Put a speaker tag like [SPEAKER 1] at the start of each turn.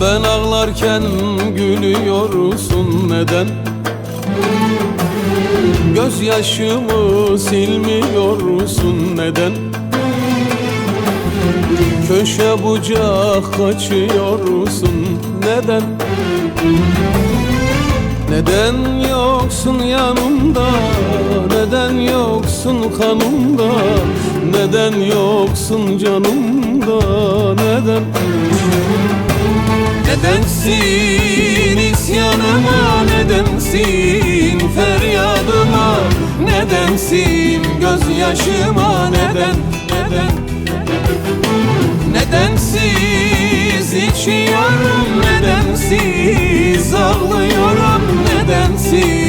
[SPEAKER 1] Ben ağlarken gülüyorsun neden? Gözyaşımı silmiyorsun neden? Köşe bucak kaçıyorsun neden? Neden yoksun yanımda? Neden yoksun kanımda? Neden yoksun canımda? Neden demsin isyanıma ne demsin feryadıma ne demsin gözyaşıma neden neden Nedensiz içiyorum nedensiz ağlıyorum nedensiz